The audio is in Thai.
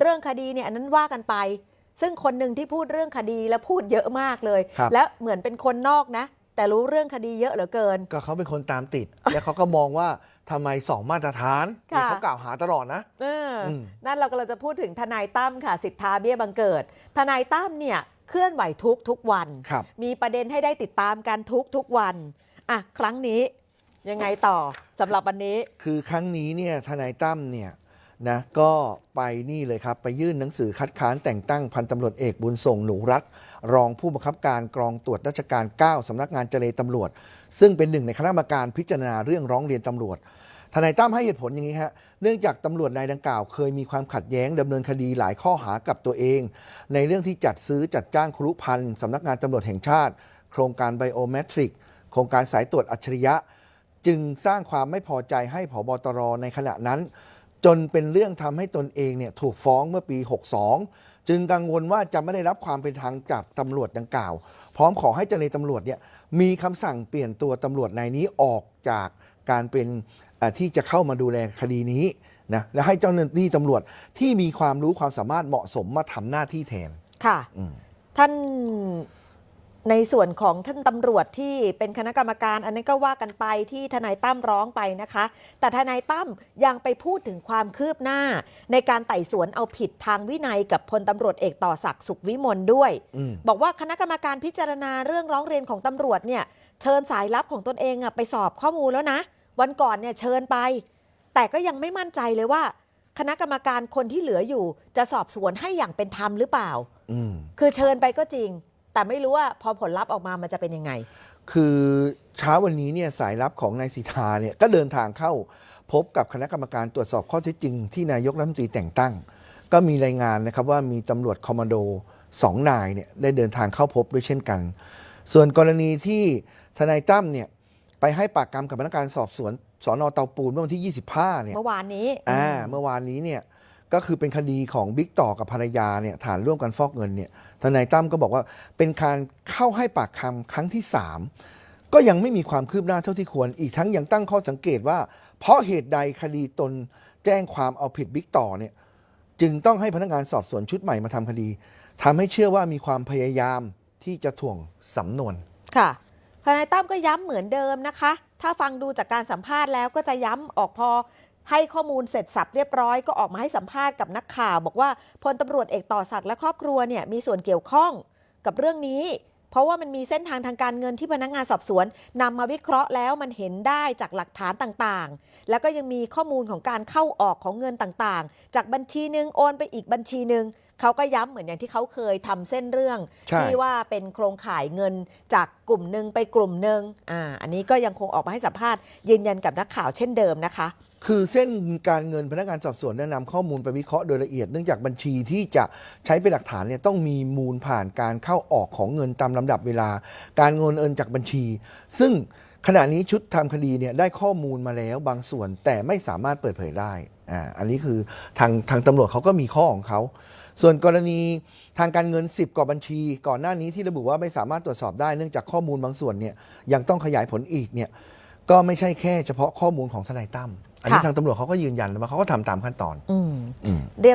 เรื่องคดีเนี่ยอันนั้นว่ากันไป ซึ่งคนหนึ่งที่พูดเรื่องคดีแล้วพูดเยอะมากเลย ครับ และเหมือนเป็นคนนอกนะ แต่รู้เรื่องคดีเยอะเหลือเกิน ก็เขาเป็นคนตามติด และเขาก็มองว่าทำไมสองมาตรฐานค่ะ นี่เขากล่าวหาตลอดนะ เอออม นั่นเรากำลังจะพูดถึงทนายตั้มค่ะ สิทธาเบี้ยบังเกิด ทนายตั้มเนี่ยเคลื่อนไหวทุกทุกวัน ครับ มีประเด็นให้ได้ติดตามกันทุกทุกวัน อะ ครั้งนี้ยังไงต่อสำหรับวันนี้ คือครั้งนี้เนี่ยทนายตั้มเนี่ย นะก็ไปนี่เลยครับ ไปยื่นหนังสือคัดค้านแต่งตั้งพันตำรวจเอกบุญส่งหนูรัตรองผู้บังคับการกรองตรวจราชการ 9สำนักงานเจรตำรวจ ซึ่งเป็นหนึ่งในคณะกรรมการพิจารณาเรื่องร้องเรียนตำรวจทนายตั้มให้เหตุผลอย่างนี้ฮะ เนื่องจากตำรวจนายดังกล่าวเคยมีความขัดแย้งดำเนินคดีหลายข้อหากับตัวเอง ในเรื่องที่จัดซื้อจัดจ้างครุพันธ์สำนักงานตำรวจแห่งชาติ โครงการไบโอเมตริก โครงการสายตรวจอัจฉริยะ จึงสร้างความไม่พอใจให้ผบตรในขณะนั้น จนเป็นเรื่องทำให้ตนเองเนี่ยถูกฟ้องเมื่อปี 62 จึงกังวลว่าจะไม่ได้รับความเป็นธรรมจากตำรวจดังกล่าว พร้อมขอให้เจรตำรวจเนี่ยมีคำสั่งเปลี่ยนตัวตำรวจนายนี้ออกจากการเป็นเอ่อที่จะเข้ามาดูแลคดีนี้นะและให้เจ้าหน้าที่ตำรวจที่มีความรู้ความสามารถเหมาะสมมาทำหน้าที่แทนค่ะอืมท่าน ในส่วนของท่านตำรวจที่เป็นคณะกรรมการ อันนี้นก็ว่ากันไปที่ทนายตั้มร้องไปนะคะ แต่ทนายตั้มยังไปพูดถึงความคืบหน้า ในการไต่สวนเอาผิดทางวินัยกับพลตำรวจเอกต่อศักดิ์สุขวิมลด้วยอืมบอกว่าคณะกรรมการพิจารณาเรื่องร้องเรียนของตำรวจเนี่ยเชิญสายลับของตนเองอะไปสอบข้อมูลแล้วนะ วันก่อนเนี่ยเชิญไป แต่ก็ยังไม่มั่นใจเลยว่า คณะกรรมการคนที่เหลืออยู่ จะสอบสวนให้อย่างเป็นธรรมหรือเปล่าอืมคือเชิญไปก็จริง แต่ไม่รู้ว่าพอผลลัพธ์ออกมามันจะเป็นยังไง คือเช้าวันนี้เนี่ยสายลับของนายสิทธาเนี่ยก็เดินทางเข้า พบกับคณะกรรมการตรวจสอบข้อเท็จจริงที่นายกรัฐมนตรีแต่งตั้ง ก็มีรายงานนะครับว่ามีตำรวจคอมมานโดสองนายเนี่ยได้เดินทางเข้าพบด้วยเช่นกัน ส่วนกรณีที่ทนายตั้มเนี่ยไปให้ปากคำกับพนักงานสอบสวนสอนอเตาปูนเมื่อวันที่ 25เนี่ยเมื่อวานนี้ อ่าอืมเมื่อวานนี้เนี่ย ก็คือเป็นคดีของบิ๊กต่อกับภรรยาเนี่ยฐานร่วมกันฟอกเงินเนี่ยทนายตั้มก็บอกว่าเป็นการเข้าให้ปากคำครั้งที่ 3 ก็ยังไม่มีความคืบหน้าเท่าที่ควร อีกทั้งยังตั้งข้อสังเกตว่า เพราะเหตุใดคดีตนแจ้งความเอาผิดบิ๊กต่อเนี่ยจึงต้องให้พนักงานสอบสวนชุดใหม่มาทำคดีทำให้เชื่อว่ามีความพยายามที่จะถ่วงสำนวน ค่ะทนายตั้มก็ย้ำเหมือนเดิมนะคะ ถ้าฟังดูจากการสัมภาษณ์แล้วก็จะย้ำออกพอ ให้ข้อมูลเสร็จสับเรียบร้อยก็ออกมาให้สัมภาษณ์กับนักข่าว บอกว่าพลตำรวจเอกต่อศักดิ์และครอบครัวเนี่ยมีส่วนเกี่ยวข้องกับเรื่องนี้ เพราะว่ามันมีเส้นทางทางการเงินที่พนักงานสอบสวนนำมาวิเคราะห์แล้วมันเห็นได้จากหลักฐานต่างๆ แล้วก็ยังมีข้อมูลของการเข้าออกของเงินต่างๆ จากบัญชีหนึ่งโอนไปอีกบัญชีหนึ่ง เขาก็ย้ำเหมือนอย่างที่เขาเคยทำเส้นเรื่องใช่ที่ว่าเป็นโครงข่ายเงินจากกลุ่มหนึ่งไปกลุ่มหนึ่งอ่าอันนี้ก็ยังคงออกมาให้สัมภาษณ์ยืนยันกับนักข่าวเช่นเดิมนะคะ คือเส้นการเงินพนักงานสอบสวนแนะนำข้อมูลไปวิเคราะห์โดยละเอียดเนื่องจากบัญชีที่จะใช้เป็นหลักฐานเนี่ยต้องมีมูลผ่านการเข้าออกของเงินตามลำดับเวลา การเงินเอินจากบัญชี ซึ่งขณะนี้ชุดทำคดีเนี่ยได้ข้อมูลมาแล้วบางส่วนแต่ไม่สามารถเปิดเผยได้ อ่าอันนี้คือทางทางตำรวจเขาก็มีข้อของเขา ส่วนกรณีทางการเงิน 10กว่าบัญชี ก่อนหน้านี้ที่ระบุว่าไม่สามารถตรวจสอบได้เนื่องจากข้อมูลบางส่วนเนี่ยยังต้องขยายผลอีกเนี่ยก็ไม่ใช่แค่เฉพาะข้อมูลของทนายตั้มอันนี้ค่ะ ทางตำรวจเขาก็ยืนยันว่าเขาก็ทำตามขั้นตอน อืมอืม